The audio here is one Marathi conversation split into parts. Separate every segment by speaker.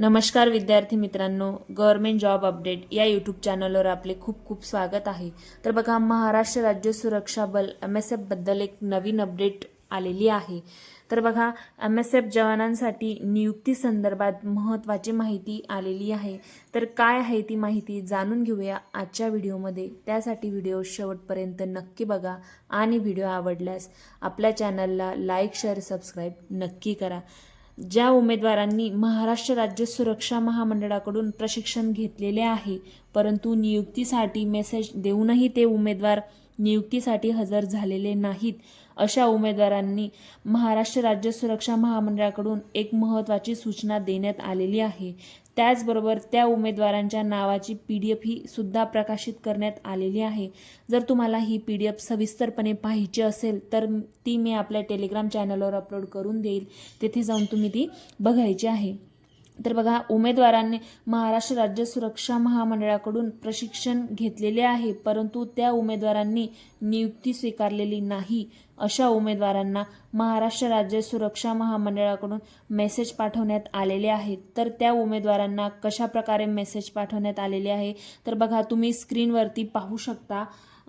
Speaker 1: नमस्कार विद्यार्थी मित्रांनो गव्हर्मेंट जॉब अपडेट या यूट्यूब चॅनलवर आपले खूप खूप स्वागत आहे. तर बघा महाराष्ट्र राज्य सुरक्षा बल एम एस एफबद्दल एक नवीन अपडेट आलेली आहे. तर बघा एम एस एफ जवानांसाठी नियुक्ती संदर्भात महत्त्वाची माहिती आलेली आहे. तर काय आहे ती माहिती जाणून घेऊया आजच्या व्हिडिओमध्ये. त्यासाठी व्हिडिओ शेवटपर्यंत नक्की बघा आणि व्हिडिओ आवडल्यास आपल्या चॅनलला लाईक शेअर सबस्क्राईब नक्की करा. ज्या उमेदवारांनी महाराष्ट्र राज्य सुरक्षा महामंडळाकडून प्रशिक्षण घेतलेले आहे परंतु नियुक्तीसाठी मेसेज देऊनही ते उमेदवार नियुक्तीसाठी हजर झालेले नाहीत अशा उमेदवारांनी महाराष्ट्र राज्य सुरक्षा महामंडळाकडून एक महत्त्वाची सूचना देण्यात आलेली आहे. त्याचबरोबर त्या उमेदवारांच्या नावाची पी डी एफ ही सुद्धा प्रकाशित करण्यात आलेली आहे. जर तुम्हाला ही पी डी एफ सविस्तरपणे पाहिजे असेल तर ती मी आपल्या टेलिग्राम चॅनलवर अपलोड करून देईल. तेथे जाऊन तुम्ही ती बघायची आहे. तर बघा उमेदवारांनी महाराष्ट्र राज्य सुरक्षा महामंडळाकडून प्रशिक्षण घेतलेले आहे परंतु त्या उमेदवारांनी नियुक्ती स्वीकारलेली नाही. अशा उमेदवारांना महाराष्ट्र राज्य सुरक्षा महामंडळाकडून मेसेज पाठवण्यात आलेले आहेत. तर त्या उमेदवारांना कशा प्रकारे मेसेज पाठवण्यात आलेले आहे? तर बघा तुम्ही स्क्रीनवरती पाहू शकता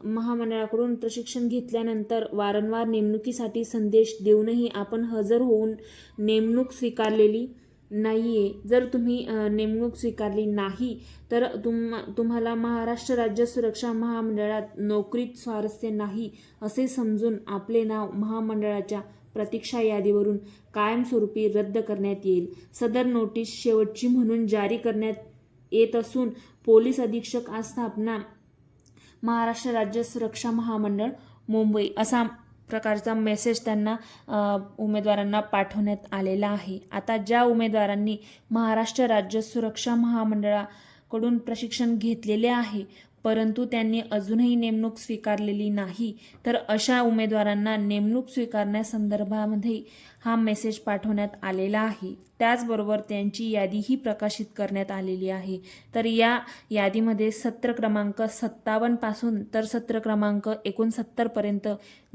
Speaker 1: महामंडळाकडून प्रशिक्षण घेतल्यानंतर वारंवार नेमणुकीसाठी संदेश देऊनही आपण हजर होऊन नेमणूक स्वीकारलेली नाही आहे जर तुम्ही नेमणूक स्वीकारली नाही तर तुम तुम्हाला महाराष्ट्र राज्य सुरक्षा महामंडळात नोकरीत स्वारस्य नाही असे समजून आपले नाव महामंडळाच्या प्रतीक्षा यादीवरून कायमस्वरूपी रद्द करण्यात येईल. सदर नोटीस शेवटची म्हणून जारी करण्यात येत असून पोलीस अधीक्षक आस्थापना महाराष्ट्र राज्य सुरक्षा महामंडळ मुंबई असा प्रकारचा मेसेज त्यांना उमेदवारांना पाठवण्यात आलेला आहे. आता ज्या उमेदवारांनी महाराष्ट्र राज्य सुरक्षा महामंडळाकडून प्रशिक्षण घेतलेले आहे परंतु त्यांनी अजूनही नेमणूक स्वीकारलेली नाही तर अशा उमेदवारांना नेमणूक स्वीकारण्यासंदर्भामध्ये हा मेसेज पाठवण्यात आलेला आहे. त्याचबरोबर त्यांची यादीही प्रकाशित करण्यात आलेली आहे. तर या यादीमध्ये सत्र क्रमांक सत्तावन्नपासून तर सत्र क्रमांक एकोणसत्तरपर्यंत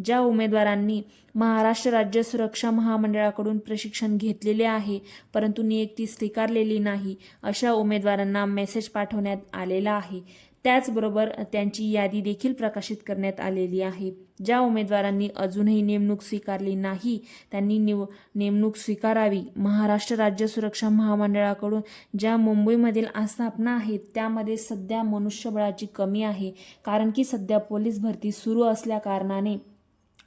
Speaker 1: ज्या उमेदवारांनी महाराष्ट्र राज्य सुरक्षा महामंडळाकडून प्रशिक्षण घेतलेले आहे परंतु नियुक्ती स्वीकारलेली नाही अशा उमेदवारांना मेसेज पाठवण्यात आलेला आहे. त्याचबरोबर त्यांची यादी देखील प्रकाशित करण्यात आलेली आहे. ज्या उमेदवारांनी अजूनही नेमणूक स्वीकारली नाही त्यांनी निव नेमणूक स्वीकारावी. महाराष्ट्र राज्य सुरक्षा महामंडळाकडून ज्या मुंबईमधील आस्थापना आहेत त्यामध्ये सध्या मनुष्यबळाची कमी आहे कारण की सध्या पोलीस भरती सुरू असल्या कारणाने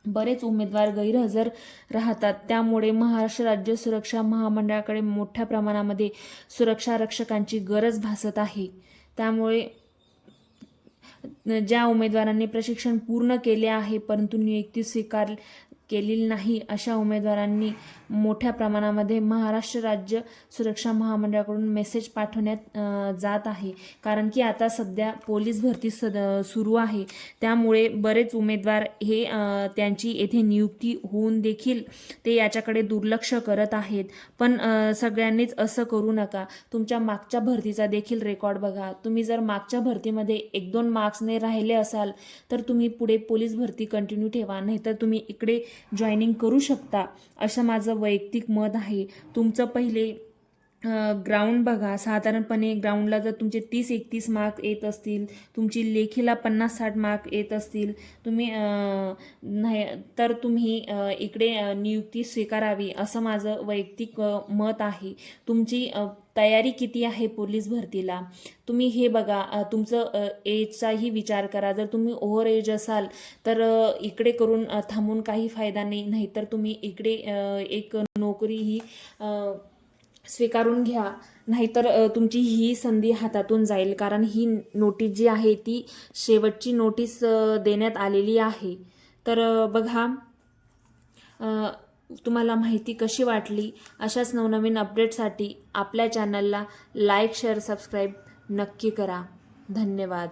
Speaker 1: बरेच उमेदवार गैरहजर राहतात. त्यामुळे महाराष्ट्र राज्य सुरक्षा महामंडळाकडे मोठ्या प्रमाणामध्ये सुरक्षा रक्षकांची गरज भासत आहे. त्यामुळे ज्या उमेदवारांनी प्रशिक्षण पूर्ण केले आहे परंतु नियुक्ती स्वीकार केलेली नाही अशा उमेदवारांनी मोठ्या प्रमाणामध्ये महाराष्ट्र राज्य सुरक्षा महामंडळाकडून मेसेज पाठवण्यात जात आहे. कारण की आता सध्या पोलीस भरती सद सुरू आहे. त्यामुळे बरेच उमेदवार हे त्यांची येथे नियुक्ती होऊन देखील ते याच्याकडे दुर्लक्ष करत आहेत. पण सगळ्यांनीच असं करू नका. तुमच्या मागच्या भरतीचा देखील रेकॉर्ड बघा. तुम्ही जर मागच्या भरतीमध्ये एक दोन मार्क्सने राहिले असाल तर तुम्ही पुढे पोलीस भरती कंटिन्यू ठेवा. नाहीतर तुम्ही इकडे जॉईनिंग करू शकता. असं माझं वैयक्तिक मत आहे. तुमचं पहिले ग्राउंड बघा. साधारणपणे ग्राउंडला जर तुमचे तीस एकतीस मार्क येत असतील तुमची लेखीला पन्नास साठ मार्क येत असतील तुम्ही नाही तर तुम्ही इकडे नियुक्ती स्वीकारावी असं माझं वैयक्तिक मत आहे. तुमची तयारी किती आहे पोलीस भरतीला? तुम्ही हे बघा तुमचं एजचाही विचार करा. जर तुम्ही ओव्हर एज असाल तर इकडे करून थांबून काही फायदा नाही. नाहीतर तुम्ही इकडे एक नोकरी ही स्वीकारून घ्या. नाहीतर तुमची ही संधी हातातून जाईल. कारण ही नोटीस जी आहे ती शेवटची नोटीस देण्यात आलेली आहे. तर बघा तुम्हाला माहिती कशी वाटली अशाच नवनवीन अपडेटसाठी आपल्या चॅनलला लाईक शेअर सबस्क्राईब नक्की करा. धन्यवाद.